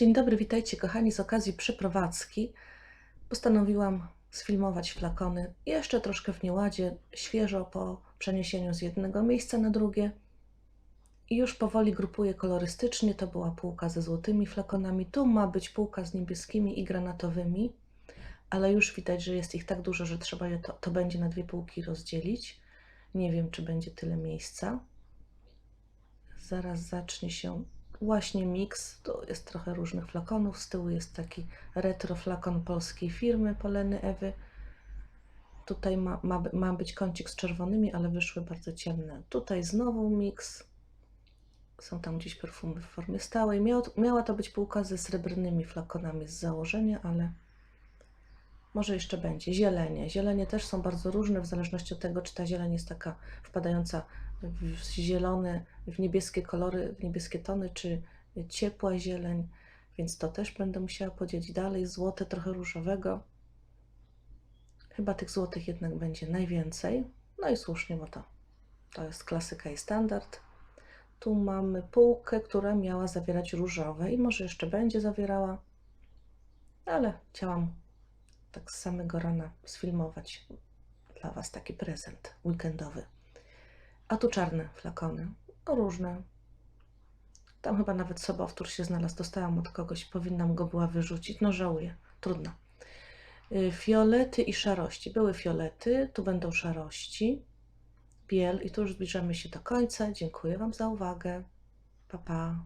Dzień dobry, witajcie kochani. Z okazji przeprowadzki postanowiłam sfilmować flakony jeszcze troszkę w nieładzie, świeżo po przeniesieniu z jednego miejsca na drugie. I już powoli grupuję kolorystycznie. To była półka ze złotymi flakonami. Tu ma być półka z niebieskimi i granatowymi, ale już widać, że jest ich tak dużo, że trzeba je to, to będzie na dwie półki rozdzielić. Nie wiem, czy będzie tyle miejsca. Zaraz zacznie się właśnie miks. Tu jest trochę różnych flakonów. Z tyłu jest taki retro flakon polskiej firmy Poleny Ewy. Tutaj ma, ma, ma być kącik z czerwonymi, ale wyszły bardzo ciemne. Tutaj znowu miks. Są tam gdzieś perfumy w formie stałej. Miała to być półka ze srebrnymi flakonami z założenia, ale może jeszcze będzie. Zielenie. Zielenie też są bardzo różne w zależności od tego, czy ta zieleń jest taka wpadająca w zielone, w niebieskie kolory, w niebieskie tony, czy ciepła zieleń, więc to też będę musiała podzielić dalej. Złote, trochę różowego. Chyba tych złotych jednak będzie najwięcej. No i słusznie, bo to, to jest klasyka i standard. Tu mamy półkę, która miała zawierać różowe i może jeszcze będzie zawierała, ale chciałam tak z samego rana sfilmować dla Was taki prezent weekendowy. A tu czarne flakony, różne. Tam chyba nawet sobowtór się znalazł, dostałam od kogoś, powinnam go była wyrzucić, no żałuję, trudno. Y, Fiolety i szarości. Były fiolety, tu będą szarości, biel i tu już zbliżamy się do końca. Dziękuję Wam za uwagę. Pa, pa.